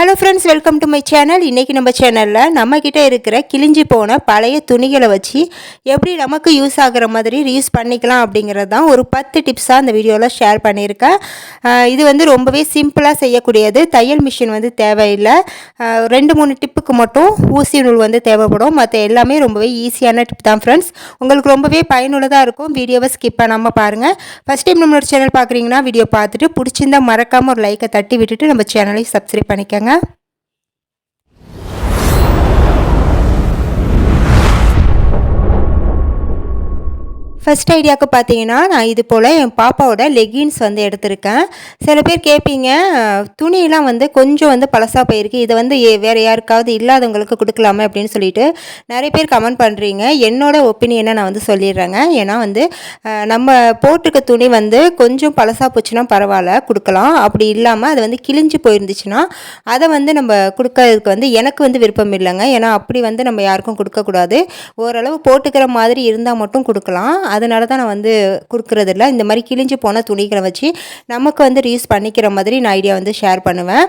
Hello friends welcome to my channel இன்றைக்கி நம்ம சேனலில் நம்மக்கிட்ட இருக்கிற கிழிஞ்சி போன பழைய துணிகளை வச்சு எப்படி நமக்கு யூஸ் ஆகுற மாதிரி ரீயூஸ் பண்ணிக்கலாம் அப்படிங்கிறது தான் ஒரு பத்து டிப்ஸாக அந்த வீடியோவில் ஷேர் பண்ணியிருக்கேன். இது வந்து ரொம்பவே சிம்பிளாக செய்யக்கூடியது. தையல் மிஷின் வந்து தேவையில்லை. ரெண்டு மூணு டிப்புக்கு மட்டும் ஊசி நூல் வந்து தேவைப்படும். மற்ற எல்லாமே ரொம்பவே ஈஸியான டிப் தான் ஃப்ரெண்ட்ஸ் உங்களுக்கு ரொம்பவே பயனுள்ளதாக இருக்கும். வீடியோவை ஸ்கிப் பண்ணாமல் பாருங்கள் ஃபஸ்ட் டைம் நம்மளோட சேனல் பார்க்குறீங்கன்னா வீடியோ பார்த்துட்டு பிடிச்சிருந்தா மறக்காமல் ஒரு லைக்கை தட்டி விட்டுட்டு நம்ம சேனலையும் சப்ஸ்கிரைப் பண்ணிக்கோங்க. tengah, ஃபஸ்ட் ஐடியாவுக்கு பார்த்தீங்கன்னா நான் இது போல் என் பாப்பாவோட லெகின்ஸ் வந்து எடுத்திருக்கேன். சில பேர் கேட்பீங்க துணியெலாம் வந்து கொஞ்சம் வந்து பழசாக போயிருக்கு. இதை வந்து ஏ வேறு யாருக்காவது இல்லாதவங்களுக்கு கொடுக்கலாமே அப்படின்னு சொல்லிட்டு நிறைய பேர் கமெண்ட் பண்ணுறீங்க என்னோட ஒப்பீனியனை நான் வந்து சொல்லிடுறேங்க. ஏன்னா வந்து நம்ம போட்டிருக்க துணி வந்து கொஞ்சம் பழசாக போச்சுன்னா பரவாயில்ல கொடுக்கலாம். அப்படி இல்லாமல் அது வந்து கிழிஞ்சு போயிருந்துச்சுன்னா அதை வந்து நம்ம கொடுக்கறதுக்கு வந்து எனக்கு வந்து விருப்பம் இல்லைங்க. ஏன்னா அப்படி வந்து நம்ம யாருக்கும் கொடுக்கக்கூடாது. ஓரளவு போட்டுக்கிற மாதிரி இருந்தால் மட்டும் கொடுக்கலாம். அதனால தான் நான் வந்து கொடுக்குறதில்ல இந்த மாதிரி கிழிஞ்சு போன துணிகளை வச்சு நமக்கு வந்து ரீயூஸ் பண்ணிக்கிற மாதிரி நான் ஐடியா வந்து ஷேர் பண்ணுவேன்.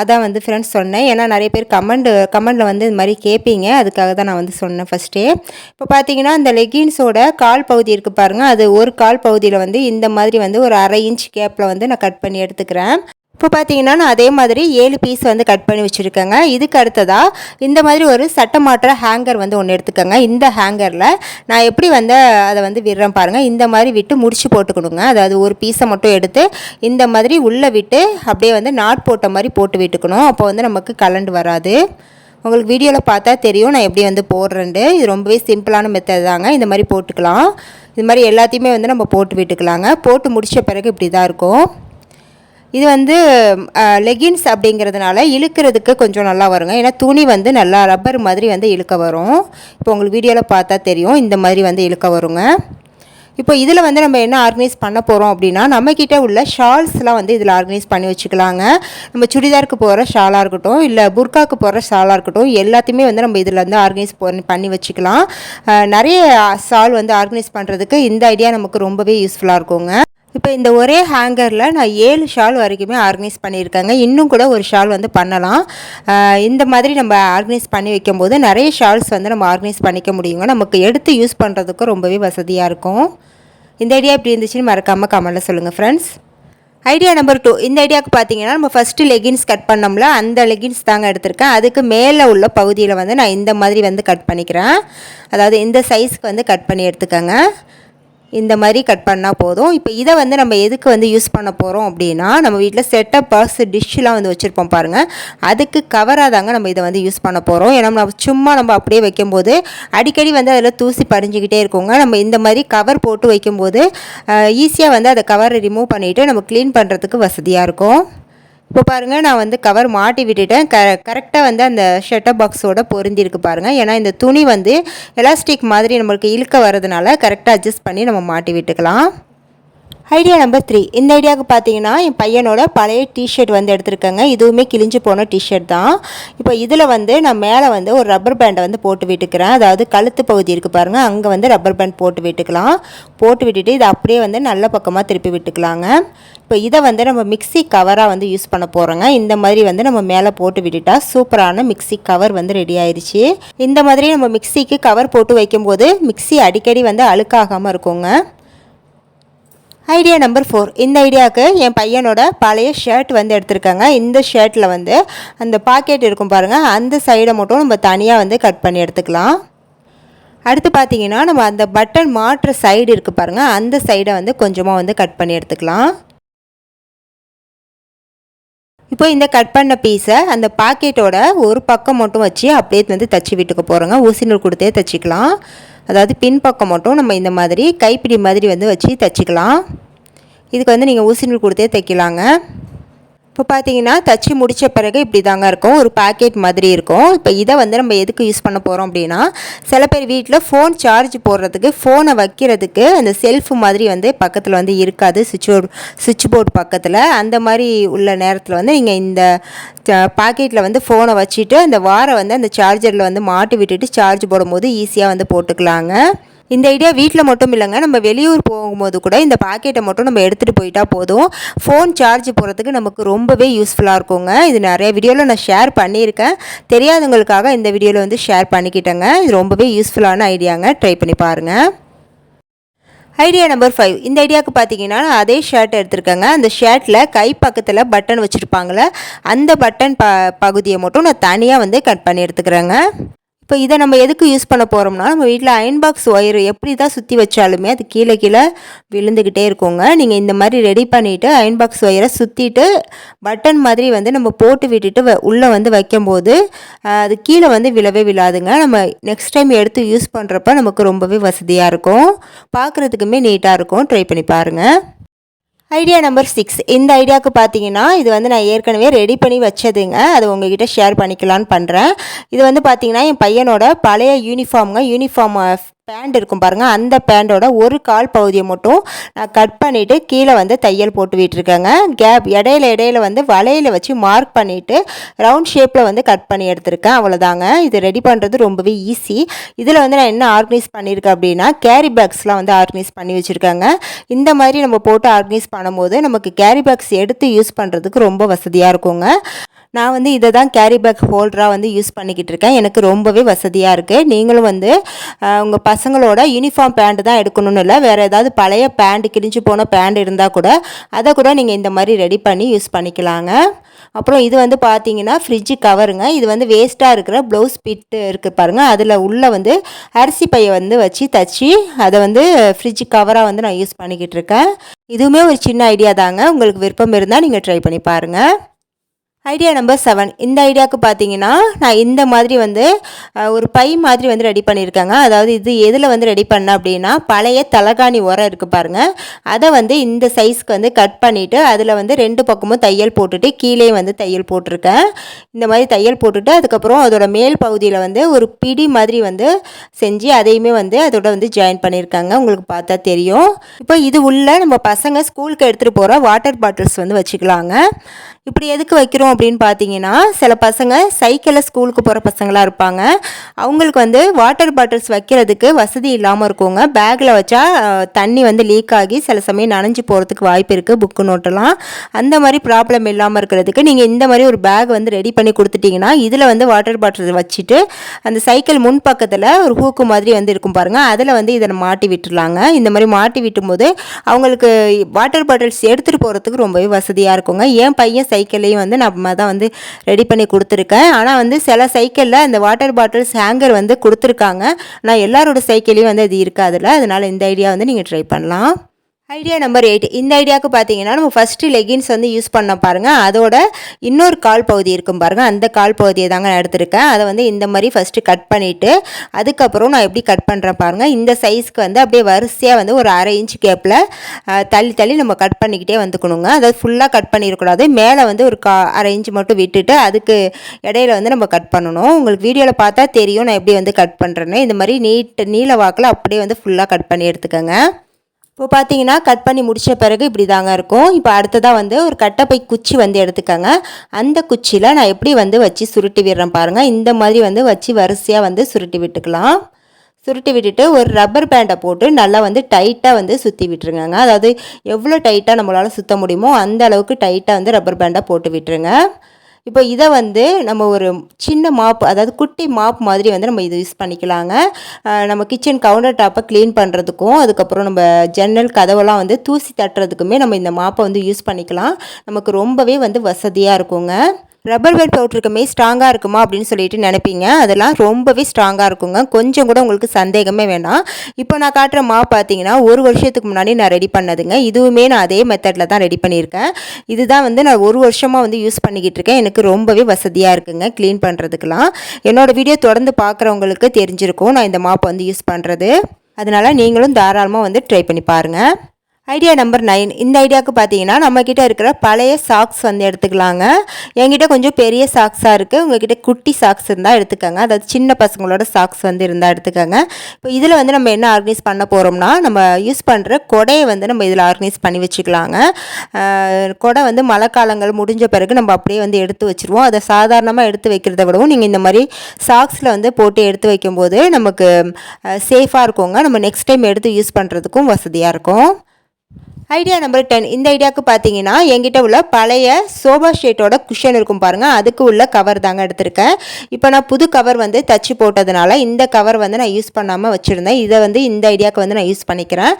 அதான் வந்து ஃப்ரெண்ட்ஸ் சொன்னேன். ஏன்னா நிறைய பேர் கமெண்ட் கமெண்டில் வந்து இது மாதிரி கேட்பீங்க அதுக்காக தான் நான் வந்து சொன்னேன் ஃபஸ்ட்டே இப்போ பார்த்தீங்கன்னா இந்த லெகின்ஸோட கால் பகுதி இருக்குது பாருங்கள் அது ஒரு கால் பகுதியில் வந்து இந்த மாதிரி வந்து ஒரு அரை இன்ச் கேப்பில் வந்து நான் கட் பண்ணி எடுத்துக்கிறேன். இப்போ பார்த்தீங்கன்னா நான் அதே மாதிரி ஏழு பீஸ் வந்து கட் பண்ணி வச்சுருக்கேங்க. இதுக்கு அடுத்ததாக இந்த மாதிரி ஒரு சட்டை மாட்டுற ஹேங்கர் வந்து ஒன்று எடுத்துக்கோங்க. இந்த ஹேங்கரில் நான் எப்படி வந்து அதை வந்து விடுறேன் பாருங்கள் இந்த மாதிரி விட்டு முடிச்சு போட்டுக்கணுங்க. அதாவது ஒரு பீஸை மட்டும் எடுத்து இந்த மாதிரி உள்ளே விட்டு அப்படியே வந்து நாட் போட்ட மாதிரி போட்டு விட்டுக்கணும். அப்போ வந்து நமக்கு கலண்டு வராது. உங்களுக்கு வீடியோவில் பார்த்தா தெரியும். நான் எப்படி வந்து போடுறேன்ட்டு. இது ரொம்பவே சிம்பிளான மெத்தட் தாங்க. இந்த மாதிரி போட்டுக்கலாம். இது மாதிரி எல்லாத்தையுமே வந்து நம்ம போட்டு விட்டுக்கலாங்க. போட்டு முடித்த பிறகு இப்படி தான் இருக்கும். இது வந்து லெகின்ஸ் அப்படிங்கிறதுனால இழுக்கிறதுக்கு கொஞ்சம் நல்லா வருங்க. ஏன்னா துணி வந்து நல்லா ரப்பர் மாதிரி வந்து இழுக்க வரும். இப்போ உங்களுக்கு வீடியோவில் பார்த்தா தெரியும். இந்த மாதிரி வந்து இழுக்க வருங்க. இப்போ இதில் வந்து நம்ம என்ன ஆர்கனைஸ் பண்ண போகிறோம் அப்படின்னா நம்மக்கிட்ட உள்ள ஷால்ஸ்லாம் வந்து இதில் ஆர்கனைஸ் பண்ணி வச்சுக்கலாங்க. நம்ம சுடிதாருக்கு போகிற ஷாலாக இருக்கட்டும் இல்லை புர்காவுக்கு போகிற ஷாலாக இருக்கட்டும் எல்லாத்தையுமே வந்து நம்ம இதில் வந்து ஆர்கனைஸ் பண்ணி வச்சுக்கலாம். நிறைய ஷால் வந்து ஆர்கனைஸ் பண்ணுறதுக்கு இந்த ஐடியா நமக்கு ரொம்பவே யூஸ்ஃபுல்லாக இருக்குங்க. இப்போ இந்த ஒரே ஹேங்கரில் நான் ஏழு ஷால் வரைக்குமே ஆர்கனைஸ் பண்ணியிருக்கேங்க. இன்னும் கூட ஒரு ஷால் வந்து பண்ணலாம். இந்த மாதிரி நம்ம ஆர்கனைஸ் பண்ணி வைக்கும்போது நிறைய ஷால்ஸ் வந்து நம்ம ஆர்கனைஸ் பண்ணிக்க முடியுங்க. நமக்கு எடுத்து யூஸ் பண்ணுறதுக்கும் ரொம்பவே வசதியாக இருக்கும். இந்த ஐடியா இப்படி இருந்துச்சுன்னு மறக்காமல் கமெண்டில் சொல்லுங்கள் ஃப்ரெண்ட்ஸ் ஐடியா நம்பர் டூ இந்த ஐடியாவுக்கு பார்த்தீங்கன்னா நம்ம ஃபஸ்ட்டு லெகின்ஸ் கட் பண்ணோம்ல அந்த லெகின்ஸ் தாங்க எடுத்திருக்கேன். அதுக்கு மேலே உள்ள பகுதியில் வந்து நான் இந்த மாதிரி வந்து கட் பண்ணிக்கிறேன். அதாவது இந்த சைஸ்க்கு வந்து கட் பண்ணி எடுத்துக்கோங்க. இந்த மாதிரி கட் பண்ணால் போதும். இப்போ இதை வந்து நம்ம எதுக்கு வந்து யூஸ் பண்ண போகிறோம் அப்படின்னா நம்ம வீட்டில் செட்டப் பர்ஸ் டிஷ்ஷெலாம் வந்து வச்சுருப்போம் பாருங்கள் அதுக்கு கவராக தாங்க நம்ம இதை வந்து யூஸ் பண்ண போகிறோம் ஏன்னா நம்ம சும்மா நம்ம அப்படியே வைக்கும்போது அடிக்கடி வந்து அதில் தூசி படிஞ்சுக்கிட்டே இருக்கோங்க. நம்ம இந்த மாதிரி கவர் போட்டு வைக்கும்போது ஈஸியாக வந்து அதை கவரை ரிமூவ் பண்ணிவிட்டு நம்ம க்ளீன் பண்ணுறதுக்கு வசதியாக இருக்கும். இப்போ பாருங்கள் நான் வந்து கவர் மாட்டி விட்டுட்டேன். க கரெக்டாக வந்து அந்த ஷட்டர் பாக்ஸோட பொருந்திருக்கு பாருங்கள் ஏன்னா இந்த துணி வந்து எலாஸ்டிக் மாதிரி நம்மளுக்கு இழுக்க வரதுனால கரெக்டாக அட்ஜஸ்ட் பண்ணி நம்ம மாட்டி விட்டுக்கலாம். ஐடியா நம்பர் த்ரீ இந்த ஐடியாவுக்கு பார்த்தீங்கன்னா என் பையனோட பழைய டிஷர்ட் வந்து எடுத்திருக்கேங்க. இதுவுமே கிழிஞ்சு போன டிஷர்ட் தான். இப்போ இதில் வந்து நான் மேலே வந்து ஒரு ரப்பர் பேண்டை வந்து போட்டு விட்டுக்கிறேன். அதாவது கழுத்து பகுதி இருக்குது பாருங்கள் அங்கே வந்து ரப்பர் பேண்ட் போட்டு விட்டுக்கலாம். போட்டு விட்டுட்டு இதை அப்படியே வந்து நல்ல பக்கமாக திருப்பி விட்டுக்கலாங்க. இப்போ இதை வந்து நம்ம மிக்ஸி கவராக வந்து யூஸ் பண்ண போகிறோங்க இந்த மாதிரி வந்து நம்ம மேலே போட்டு விட்டுட்டா சூப்பரான மிக்ஸி கவர் வந்து ரெடி ஆயிடுச்சு இந்த மாதிரி நம்ம மிக்ஸிக்கு கவர் போட்டு வைக்கும்போது மிக்ஸி அடிக்கடி வந்து அழுக்காகாமல் இருக்குங்க. ஐடியா நம்பர் ஃபோர் இந்த ஐடியாவுக்கு என் பையனோட பழைய ஷர்ட் வந்து எடுத்திருக்காங்க. இந்த ஷர்ட்டில் வந்து அந்த பாக்கெட் இருக்கும் பாருங்கள் அந்த சைடை மட்டும் நம்ம தனியாக வந்து கட் பண்ணி எடுத்துக்கலாம். அடுத்து பார்த்தீங்கன்னா நம்ம அந்த பட்டன் மாட்டுற சைடு இருக்குது பாருங்கள் அந்த சைடை வந்து கொஞ்சமாக வந்து கட் பண்ணி எடுத்துக்கலாம். இப்போ இந்த கட் பண்ண பீஸை அந்த பாக்கெட்டோட ஒரு பக்கம் மட்டும் வச்சு அப்படியே வந்து தச்சு விட்டுக்க போகிறோங்க ஊசி நூல் கொடுத்தே தச்சுக்கலாம். அதாவது பின்பக்கம் மட்டும் நம்ம இந்த மாதிரி கைப்பிடி மாதிரி வந்து வச்சு தச்சுக்கலாம். இதுக்கு வந்து நீங்கள் ஊசி நூல் கொடுத்தே தைக்கலாங்க. இப்போ பார்த்தீங்கன்னா தச்சு முடித்த பிறகு இப்படி தாங்க இருக்கும். ஒரு பேக்கெட் மாதிரி இருக்கும். இப்போ இதை வந்து நம்ம எதுக்கு யூஸ் பண்ண போகிறோம் அப்படின்னா சில பேர் வீட்டில் ஃபோன் சார்ஜ் போடுறதுக்கு ஃபோனை வைக்கிறதுக்கு அந்த செல்ஃப் மாதிரி வந்து பக்கத்தில் வந்து இருக்காது. சுவிட்ச் போர்டு சுவிட்ச் போர்டு பக்கத்தில். அந்த மாதிரி உள்ள நேரத்தில் வந்து நீங்கள் இந்த பாக்கெட்டில் வந்து ஃபோனை வச்சுட்டு அந்த வாரை வந்து அந்த சார்ஜரில் வந்து மாட்டி விட்டுட்டு சார்ஜ் போடும்போது ஈஸியாக வந்து போட்டுக்கலாங்க. இந்த ஐடியா வீட்டில் மட்டும் இல்லைங்க. நம்ம வெளியூர் போகும்போது கூட இந்த பாக்கெட்டை மட்டும் நம்ம எடுத்துகிட்டு போயிட்டா போதும். ஃபோன் சார்ஜ் போகிறதுக்கு நமக்கு ரொம்பவே யூஸ்ஃபுல்லாக இருக்குங்க. இது நிறைய வீடியோவில் நான் ஷேர் பண்ணியிருக்கேன். தெரியாதவங்களுக்காக இந்த வீடியோவில் வந்து ஷேர் பண்ணிக்கிட்டேங்க. இது ரொம்பவே யூஸ்ஃபுல்லான ஐடியாங்க ட்ரை பண்ணி பாருங்கள் ஐடியா நம்பர் ஃபைவ் இந்த ஐடியாவுக்கு பார்த்தீங்கன்னா அதே ஷர்ட் எடுத்திருக்கேங்க. அந்த ஷர்ட்டில் கை பக்கத்தில் பட்டன் வச்சுருப்பாங்களே அந்த பட்டன் ப பகுதியை மட்டும் நான் தனியாக வந்து கட் பண்ணி எடுத்துக்கிறேங்க. இப்போ இதை நம்ம எதுக்கு யூஸ் பண்ண போகிறோம்னா நம்ம வீட்டில் அயன் பாக்ஸ் ஒயர் எப்படி தான் சுற்றி வச்சாலுமே அது கீழே கீழே விழுந்துக்கிட்டே இருக்குங்க. நீங்கள் இந்த மாதிரி ரெடி பண்ணிவிட்டு அயன் பாக்ஸ் ஒயரை சுற்றிட்டு பட்டன் மாதிரி வந்து நம்ம போட்டு விட்டுட்டு உள்ளே வந்து வைக்கும்போது அது கீழே வந்து விழவே விழாதுங்க. நம்ம நெக்ஸ்ட் டைம் எடுத்து யூஸ் பண்ணுறப்ப நமக்கு ரொம்பவே வசதியாக இருக்கும். பார்க்குறதுக்குமே நீட்டாக இருக்கும். ட்ரை பண்ணி பாருங்கள் ஐடியா நம்பர் சிக்ஸ் இந்த ஐடியாவுக்கு பார்த்தீங்கன்னா இது வந்து நான் ஏற்கனவே ரெடி பண்ணி வச்சதுங்க. அது உங்ககிட்ட ஷேர் பண்ணிக்கலான்னு பண்ணுறேன் இது வந்து பார்த்தீங்கன்னா என் பையனோட பழைய யூனிஃபார்முங்க யூனிஃபார்ம் பேண்ட் இருக்கும் பாருங்கள் அந்த பேண்டோட ஒரு கால் பகுதியை மட்டும் நான் கட் பண்ணிவிட்டு கீழே வந்து தையல் போட்டு விட்டுருக்கேங்க. கேப் இடையில இடையில வந்து வலையில் வச்சு மார்க் பண்ணிவிட்டு ரவுண்ட் ஷேப்பில் வந்து கட் பண்ணி எடுத்திருக்கேன். அவ்வளோதாங்க இது ரெடி பண்ணுறது ரொம்பவே ஈஸி இதில் வந்து நான் என்ன ஆர்கனைஸ் பண்ணியிருக்கேன் அப்படின்னா கேரி பேக்ஸ்லாம் வந்து ஆர்கனைஸ் பண்ணி வச்சுருக்காங்க. இந்த மாதிரி நம்ம போட்டு ஆர்கனைஸ் பண்ணும்போது நமக்கு கேரி பேக்ஸ் எடுத்து யூஸ் பண்ணுறதுக்கு ரொம்ப வசதியாக இருக்குங்க. நான் வந்து இதை தான் கேரி பேக் ஹோல்டராக வந்து யூஸ் பண்ணிக்கிட்டு இருக்கேன். எனக்கு ரொம்பவே வசதியாக இருக்குது நீங்களும் வந்து உங்கள் பசங்களோட யூனிஃபார்ம் பேண்ட் தான் எடுக்கணும்னு இல்லை. வேறு ஏதாவது பழைய பேண்ட் கிழிஞ்சு போன பேண்ட் இருந்தால் கூட அதை கூட நீங்கள் இந்த மாதிரி ரெடி பண்ணி யூஸ் பண்ணிக்கலாங்க. அப்புறம் இது வந்து பார்த்தீங்கன்னா ஃப்ரிட்ஜு கவருங்க இது வந்து வேஸ்ட்டாக இருக்கிற ப்ளவுஸ் பிட்டு இருக்குது பாருங்கள் அதில் உள்ளே வந்து அரிசி பையை வந்து வச்சு தச்சு அதை வந்து ஃப்ரிட்ஜு கவராக வந்து நான் யூஸ் பண்ணிக்கிட்டு இருக்கேன். இதுவுமே ஒரு சின்ன ஐடியா தாங்க. உங்களுக்கு விருப்பம் இருந்தால் நீங்கள் ட்ரை பண்ணி பாருங்கள் ஐடியா நம்பர் செவன் இந்த ஐடியாவுக்கு பார்த்தீங்கன்னா நான் இந்த மாதிரி வந்து ஒரு பை மாதிரி வந்து ரெடி பண்ணியிருக்கேங்க அதாவது இது எதில் வந்து ரெடி பண்ணேன் அப்படின்னா பழைய தலகாணி உரம் இருக்குது பாருங்கள் அதை வந்து இந்த சைஸ்க்கு வந்து கட் பண்ணிவிட்டு அதில் வந்து ரெண்டு பக்கமும் தையல் போட்டுட்டு கீழே வந்து தையல் போட்டிருக்கேன். இந்த மாதிரி தையல் போட்டுட்டு அதுக்கப்புறம் அதோட மேல் பகுதியில் வந்து ஒரு பிடி மாதிரி வந்து செஞ்சு அதையுமே வந்து அதோட வந்து ஜாயின் பண்ணியிருக்காங்க உங்களுக்கு பார்த்தா தெரியும். இப்போ இது உள்ள நம்ம பசங்க ஸ்கூலுக்கு எடுத்துகிட்டு போகிற வாட்டர் பாட்டில்ஸ் வந்து வச்சுக்கலாங்க. இப்படி எதுக்கு வைக்கிறோம் அப்படின்னு பார்த்தீங்கன்னா சில பசங்க சைக்கிளில் ஸ்கூலுக்கு போகிற பசங்களாக இருப்பாங்க. அவங்களுக்கு வந்து வாட்டர் பாட்டில்ஸ் வைக்கிறதுக்கு வசதி இல்லாமல் இருக்குங்க. பேக்கில் வச்சா தண்ணி வந்து லீக் ஆகி சில சமயம் நனைஞ்சு போகிறதுக்கு வாய்ப்பு இருக்குது புக்கு நோட்டெல்லாம் அந்த மாதிரி ப்ராப்ளம் இல்லாமல் இருக்கிறதுக்கு நீங்கள் இந்த மாதிரி ஒரு பேக் வந்து ரெடி பண்ணி கொடுத்துட்டிங்கன்னா இதில் வந்து வாட்டர் பாட்டில் வச்சுட்டு அந்த சைக்கிள் முன் பக்கத்தில் ஒரு ஹூக்கு மாதிரி வந்து இருக்கும் பாருங்கள் அதில் வந்து இதை மாட்டி விட்டுருலாங்க இந்த மாதிரி மாட்டி விட்டும் போது அவங்களுக்கு வாட்டர் பாட்டில்ஸ் எடுத்துகிட்டு போகிறதுக்கு ரொம்பவே வசதியாக இருக்குங்க. ஏன் பையன் சைக்கிளையும் வந்து நம்ம தான் வந்து ரெடி பண்ணி கொடுத்துருக்கேன். ஆனால் வந்து சில சைக்கிளில் இந்த வாட்டர் பாட்டில்ஸ் ஹேங்கர் வந்து கொடுத்துருக்காங்க. நான் எல்லாரோட சைக்கிளையும் வந்து அது இருக்காதுல்ல. அதனால் இந்த ஐடியா வந்து நீங்கள் ட்ரை பண்ணலாம். ஐடியா நம்பர் எயிட் இந்த ஐடியாவுக்கு பார்த்தீங்கன்னா நம்ம ஃபஸ்ட்டு லெகின்ஸ் வந்து யூஸ் பண்ண பாருங்கள் அதோட இன்னொரு கால் பகுதி இருக்கும் பாருங்கள் அந்த கால் பகுதியை தாங்க நான் எடுத்திருக்கேன். அதை வந்து இந்த மாதிரி ஃபஸ்ட்டு கட் பண்ணிவிட்டு அதுக்கப்புறம் நான் எப்படி கட் பண்ணுறேன் பாருங்கள் இந்த சைஸ்க்கு வந்து அப்படியே வரிசையாக வந்து ஒரு அரை இன்ச் கேப்பில் தள்ளி தள்ளி நம்ம கட் பண்ணிக்கிட்டே வந்துக்கணுங்க. அதாவது ஃபுல்லாக கட் பண்ணிடக்கூடாது மேலே வந்து ஒரு கா அரை இன்ச் மட்டும் விட்டுட்டு அதுக்கு இடையில வந்து நம்ம கட் பண்ணணும். உங்களுக்கு வீடியோவில் பார்த்தா தெரியும் நான் எப்படி வந்து கட் பண்ணுறேன்னு இந்த மாதிரி நீட் நீல வாக்கில் அப்படியே வந்து ஃபுல்லாக கட் பண்ணி எடுத்துக்கோங்க. இப்போ பார்த்தீங்கன்னா கட் பண்ணி முடித்த பிறகு இப்படி தாங்க இருக்கும். இப்போ அடுத்ததாக வந்து ஒரு கட்டப்பை குச்சி வந்து எடுத்துக்கோங்க. அந்த குச்சியில் நான் எப்படி வந்து வச்சு சுருட்டி விடுறேன் பாருங்கள் இந்த மாதிரி வந்து வச்சு வரிசையாக வந்து சுருட்டி விட்டுக்கலாம். சுருட்டி விட்டுட்டு ஒரு ரப்பர் பேண்டை போட்டு நல்லா வந்து டைட்டாக வந்து சுற்றி விட்டுருங்க அதாவது எவ்வளோ டைட்டாக நம்மளால் சுற்ற முடியுமோ அந்த அளவுக்கு டைட்டாக வந்து ரப்பர் பேண்டை போட்டு விட்டுருங்க. இப்போ இதை வந்து நம்ம ஒரு சின்ன மாப் அதாவது குட்டி மாப் மாதிரி வந்து நம்ம இது யூஸ் பண்ணிக்கலாங்க. நம்ம கிச்சன் கவுண்டர் டாப்பை க்ளீன் பண்ணுறதுக்கும் அதுக்கப்புறம் நம்ம ஜன்னல் கதவெல்லாம் வந்து தூசி தட்டுறதுக்குமே நம்ம இந்த மாப்பை வந்து யூஸ் பண்ணிக்கலாம். நமக்கு ரொம்பவே வந்து வசதியாக இருக்குங்க. ரப்பர் பேண்ட் பவுட்ருக்குமே ஸ்ட்ராங்காக இருக்குமா அப்படின்னு சொல்லிட்டு நினைப்பீங்க. அதெல்லாம் ரொம்பவே ஸ்ட்ராங்காக இருக்குங்க. கொஞ்சம் கூட உங்களுக்கு சந்தேகமே வேணாம். இப்போ நான் காட்டுற மா பார்த்தீங்கன்னா ஒரு வருஷத்துக்கு முன்னாடி நான் ரெடி பண்ணதுங்க. இதுவுமே நான் அதே மெத்தடில் தான் ரெடி பண்ணியிருக்கேன். இதுதான் வந்து நான் ஒரு வருஷமாக வந்து யூஸ் பண்ணிக்கிட்டு இருக்கேன். எனக்கு ரொம்பவே வசதியாக இருக்குங்க க்ளீன் பண்ணுறதுக்கெலாம் என்னோடய வீடியோ தொடர்ந்து பார்க்குறவங்களுக்கு தெரிஞ்சிருக்கும் நான் இந்த மாப்பை வந்து யூஸ் பண்ணுறது அதனால் நீங்களும் தாராளமாக வந்து ட்ரை பண்ணி பாருங்கள் ஐடியா நம்பர் நைன் இந்த ஐடியாவுக்கு பார்த்தீங்கன்னா நம்மக்கிட்ட இருக்கிற பழைய சாக்ஸ் வந்து எடுத்துக்கலாங்க. என்கிட்ட கொஞ்சம் பெரிய சாக்ஸாக இருக்குது உங்ககிட்ட குட்டி சாக்ஸ் இருந்தால் எடுத்துக்கோங்க. அதாவது சின்ன பசங்களோட சாக்ஸ் வந்து இருந்தால் எடுத்துக்கோங்க. இப்போ இதில் வந்து நம்ம என்ன ஆர்கனைஸ் பண்ண போகிறோம்னா நம்ம யூஸ் பண்ணுற கொடையை வந்து நம்ம இதில் ஆர்கனைஸ் பண்ணி வச்சுக்கலாங்க. கொடை வந்து மழை காலங்கள் முடிஞ்ச பிறகு நம்ம அப்படியே வந்து எடுத்து வச்சுருவோம். அதை சாதாரணமாக எடுத்து வைக்கிறத விடவும் நீங்கள் இந்த மாதிரி சாக்ஸில் வந்து போட்டு எடுத்து வைக்கும்போது நமக்கு சேஃபாக இருக்குங்க. நம்ம நெக்ஸ்ட் டைம் எடுத்து யூஸ் பண்ணுறதுக்கும் வசதியாக இருக்கும். ஐடியா நம்பர் டென் இந்த ஐடியாவுக்கு பார்த்தீங்கன்னா என்கிட்ட உள்ள பழைய சோபா ஷேட்டோட குஷன் இருக்கும் பாருங்கள் அதுக்கு உள்ள கவர் தாங்க எடுத்திருக்கேன். இப்போ நான் புது கவர் வந்து தச்சு போட்டதுனால இந்த கவர் வந்து நான் யூஸ் பண்ணாமல் வச்சுருந்தேன். இதை வந்து இந்த ஐடியாவுக்கு வந்து நான் யூஸ் பண்ணிக்கிறேன்.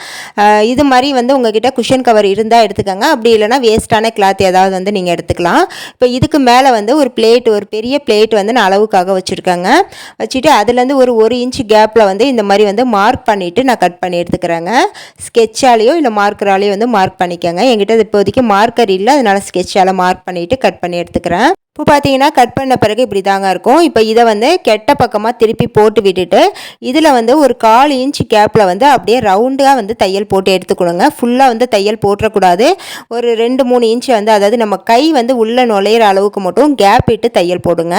இது மாதிரி வந்து உங்ககிட்ட குஷன் கவர் இருந்தால் எடுத்துக்கோங்க. அப்படி இல்லைனா வேஸ்ட்டான கிளாத் ஏதாவது வந்து நீங்கள் எடுத்துக்கலாம். இப்போ இதுக்கு மேலே வந்து ஒரு பிளேட் ஒரு பெரிய பிளேட் வந்து நான் அளவுக்காக வச்சுருக்கேங்க. வச்சுட்டு அதுலேருந்து ஒரு ஒரு இன்ச் கேப்பில் வந்து இந்த மாதிரி வந்து மார்க் பண்ணிவிட்டு நான் கட் பண்ணி எடுத்துக்கிறேங்க. ஸ்கெட்சாலேயோ இல்லை மார்க் மார்க்கராலேயோ வந்து மார்க் பண்ணிக்கோங்க. என்கிட்ட இப்போதைக்கு மார்க்கர் இல்லை. அதனால் ஸ்கெட்சால் மார்க் பண்ணிவிட்டு கட் பண்ணி எடுத்துக்கிறேன். இப்போ பார்த்தீங்கன்னா கட் பண்ண பிறகு இப்படி தாங்க இருக்கும். இப்போ இதை வந்து கெட்ட பக்கமாக திருப்பி போட்டு விட்டுட்டு இதில் வந்து ஒரு கால் இன்ச் கேப்பில் வந்து அப்படியே ரவுண்டாக வந்து தையல் போட்டு எடுத்துக்கணுங்க. ஃபுல்லாக வந்து தையல் போட்டுறக்கூடாது ஒரு ரெண்டு மூணு இன்ச் வந்து அதாவது நம்ம கை வந்து உள்ளே நுழையிற அளவுக்கு மட்டும் கேப் இட்டு தையல் போடுங்க.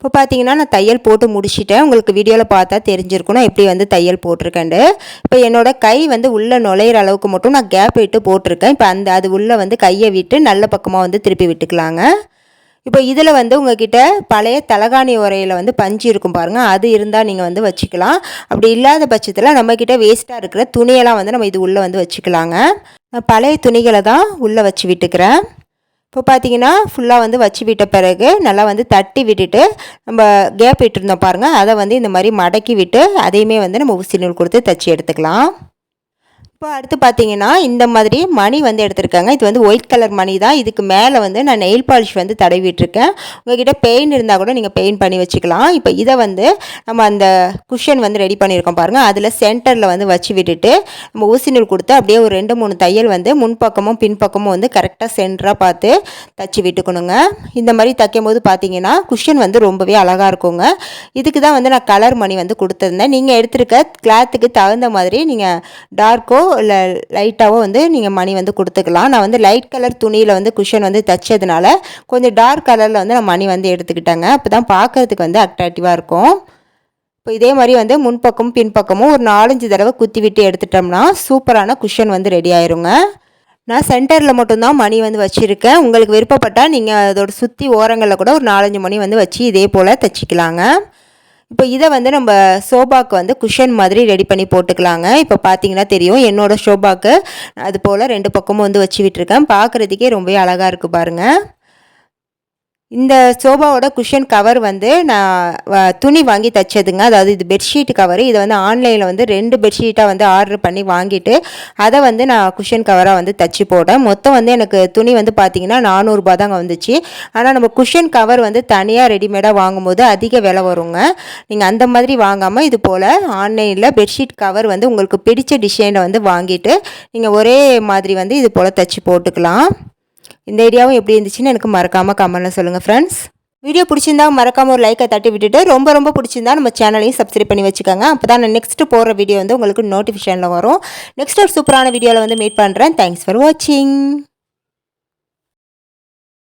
இப்போ பார்த்தீங்கன்னா நான் தையல் போட்டு முடிச்சிட்டேன். உங்களுக்கு வீடியோவில் பார்த்தா தெரிஞ்சிருக்கணும் எப்படி வந்து தையல் போட்டிருக்கேன்ட்டு. இப்போ என்னோடய கை வந்து உள்ளே நுழையிற அளவுக்கு மட்டும் நான் கேப் விட்டு போட்டிருக்கேன். இப்போ அந்த அது உள்ளே வந்து கையை விட்டு நல்ல பக்கமாக வந்து திருப்பி விட்டுக்கலாங்க. இப்போ இதில் வந்து உங்ககிட்ட பழைய தலகாணி உரையில் வந்து பஞ்சு இருக்கும் பாருங்கள் அது இருந்தால் நீங்கள் வந்து வச்சுக்கலாம். அப்படி இல்லாத பட்சத்தில் நம்மக்கிட்ட வேஸ்ட்டாக இருக்கிற துணியெல்லாம் வந்து நம்ம இது உள்ளே வந்து வச்சுக்கலாங்க. பழைய துணிகளை தான் உள்ளே வச்சு விட்டுக்கிறேன். இப்போ பார்த்தீங்கன்னா ஃபுல்லாக வந்து வச்சு விட்ட பிறகு நல்லா வந்து தட்டி விட்டுட்டு நம்ம கேப் விட்டுருந்தோம் பாருங்கள் அதை வந்து இந்த மாதிரி மடக்கி விட்டு அதையுமே வந்து நம்ம ஊசி நூல் கொடுத்து தைச்சி எடுத்துக்கலாம். இப்போ அடுத்து பார்த்தீங்கன்னா இந்த மாதிரி மணி வந்து எடுத்திருக்காங்க. இது வந்து ஒயிட் கலர் மணி தான். இதுக்கு மேலே வந்து நான் நெயில் பாலிஷ் வந்து தடவிட்டுருக்கேன் உங்ககிட்ட பெயின் இருந்தால் கூட நீங்கள் பெயிண்ட் பண்ணி வச்சுக்கலாம். இப்போ இதை வந்து நம்ம அந்த குஷன் வந்து ரெடி பண்ணியிருக்கோம் பாருங்கள் அதில் சென்டரில் வந்து வச்சு விட்டுட்டு நம்ம ஊசி நூல் கொடுத்து அப்படியே ஒரு ரெண்டு மூணு தையல் வந்து முன்பக்கமும் பின்பக்கமும் வந்து கரெக்டாக சென்டராக பார்த்து தச்சு விட்டுக்கணுங்க. இந்த மாதிரி தைக்கும் போது பார்த்தீங்கன்னா குஷன் வந்து ரொம்பவே அழகாக இருக்குங்க. இதுக்கு தான் வந்து நான் கலர் மணி வந்து கொடுத்துருந்தேன். நீங்கள் எடுத்திருக்க கிளாத்துக்கு தகுந்த மாதிரி நீங்கள் டார்க்கோ இல்லை லைட்டாகவோ வந்து நீங்கள் மணி வந்து கொடுத்துக்கலாம். நான் வந்து லைட் கலர் துணியில் வந்து குஷன் வந்து தைச்சதுனால கொஞ்சம் டார்க் கலரில் வந்து நான் மணி வந்து எடுத்துக்கிட்டேங்க. அப்போ தான் பார்க்குறதுக்கு வந்து அட்ராக்டிவாக இருக்கும். இப்போ இதே மாதிரி வந்து முன்பக்கமும் பின்பக்கமும் ஒரு நாலஞ்சு தடவை குத்தி விட்டு எடுத்துட்டோம்னா சூப்பரான குஷன் வந்து ரெடி ஆயிருங்க. நான் சென்டரில் மட்டும்தான் மணி வந்து வச்சுருக்கேன். உங்களுக்கு விருப்பப்பட்டால் நீங்கள் அதோட சுற்றி ஓரங்களில் கூட ஒரு நாலஞ்சு மணி வந்து வச்சு இதே போல் தைச்சிக்கலாங்க. இப்போ இதை வந்து நம்ம சோபாக்கு வந்து குஷன் மாதிரி ரெடி பண்ணி போட்டுக்கலாங்க. இப்போ பார்த்தீங்கன்னா தெரியும் என்னோடய சோபாக்கு அது போல் ரெண்டு பக்கமும் வந்து வச்சு விட்டுருக்கேன். பார்க்குறதுக்கே ரொம்பவே அழகாக இருக்குது பாருங்கள் இந்த சோபாவோட குஷன் கவர் வந்து நான் துணி வாங்கி தைச்சதுங்க. அதாவது இது பெட்ஷீட் கவர் இதை வந்து ஆன்லைனில் வந்து ரெண்டு பெட்ஷீட்டாக வந்து ஆர்டர் பண்ணி வாங்கிட்டு அதை வந்து நான் குஷன் கவராக வந்து தச்சு போட்டேன். மொத்தம் வந்து எனக்கு துணி வந்து பார்த்திங்கன்னா நானூறுரூபா தாங்க வந்துச்சு. ஆனால் நம்ம குஷன் கவர் வந்து தனியாக ரெடிமேடாக வாங்கும்போது அதிக விலை வருங்க. நீங்கள் அந்த மாதிரி வாங்காமல் இது போல் ஆன்லைனில் பெட்ஷீட் கவர் வந்து உங்களுக்கு பிடிச்ச டிசைனை வந்து வாங்கிட்டு நீங்கள் ஒரே மாதிரி வந்து இது போல் தச்சு போட்டுக்கலாம். இந்த ஐடியாவும் எப்படி இருந்துச்சுன்னு எனக்கு மறக்காமல் கமெண்ட்டில் சொல்லுங்கள் ஃப்ரெண்ட்ஸ் வீடியோ பிடிச்சிருந்தா மறக்காமல் ஒரு லைக்கை தட்டி விட்டுட்டு ரொம்ப ரொம்ப பிடிச்சிருந்தா நம்ம சேனலையும் சப்ஸ்கிரைப் பண்ணி வச்சுக்கோங்க. அப்போ தான் நான் நெக்ஸ்ட்டு போகிற வீடியோ வந்து உங்களுக்கு நோட்டிஃபிகேஷனில் வரும். நெக்ஸ்ட் ஒரு சூப்பரான வீடியோவில் வந்து மீட் பண்ணுறேன் தேங்க்ஸ் ஃபார் வாட்சிங்